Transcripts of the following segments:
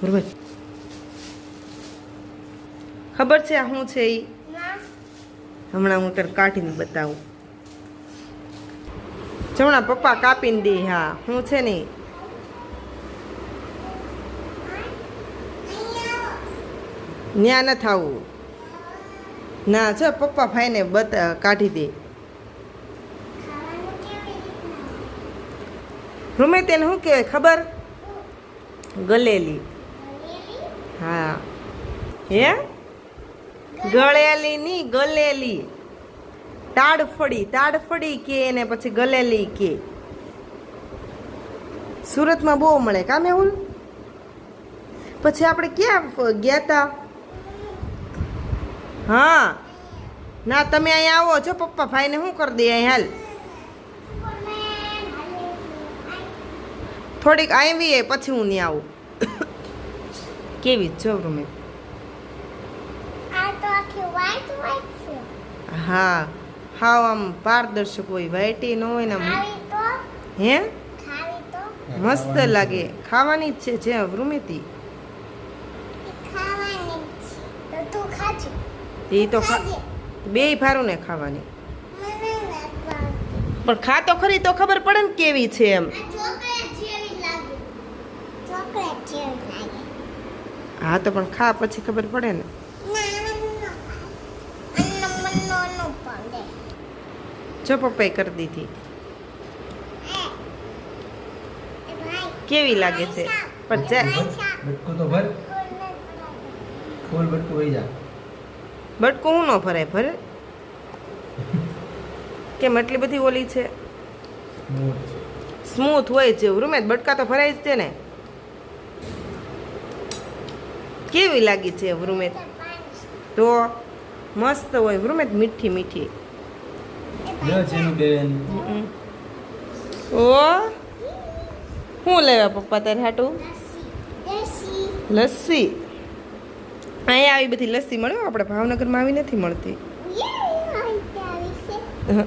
બરોબર ખબર છે આ શું છે એ હમણાં હું તને કાઢીને બતાવું. જમણા પપ્પા કાપીને દે હા. હું છે ને ન્યા ન થાવું. ના, જો પપ્પા ભાઈને બતા, કાઢી દે. રૂમે તેને શું કહેવાય ખબર? ગલેલી. હા. હે? ગળેલી ગલેલી. તાડફળી તાડફળી કે ને પછી ગલેલી કે. સુરતમાં બહુ મળે કા મેહુલ? પછી આપણે ક્યાં ગયા તા? હા. ના, તમે અહીંયા આવો. છો પપ્પા, ભાઈને શું કરી દે હાલ? થોડીક આવી પછી હું નહીં આવું. કેવી જ છો. રૂમે. હા હાવ આમ પારદર્શક હોય વ્હાઈટી ન હોય ને હે? મસ્ત લાગે. ખાવાની જ છે જે વૃમિતી એ. તો બે ભારું ને ખાવાની. પણ ખા તો ખરી તો ખબર પડે ને કેવી છે એમ આ ચોકલેટ જેવી લાગે ચોકલેટ જેવી લાગે હા તો પણ ખા પછી ખબર પડે ને. જો પપ્પાએ કરી દીધી. કેવી લાગે છે? પણ જાય બટકું તો ભર. ફૂલ બટકું હોય જા. બટકું હું ન ભરાય ભરે. કેમ એટલી બધી ઓલી છે? સ્મૂથ હોય છે રૂમે બટકા તો ભરાય જ છે ને. કેવી લાગી છે વૃમેદ? તો મસ્ત હોય વૃમેદ મીઠી મીઠી. ઓ શું લેવા પપ્પા તારે હાટું? લસ્સી. અહીંયા આવી બધી લસ્સી મળે આપણે ભાવનગરમાં આવી નથી મળતી. હં,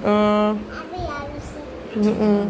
હં.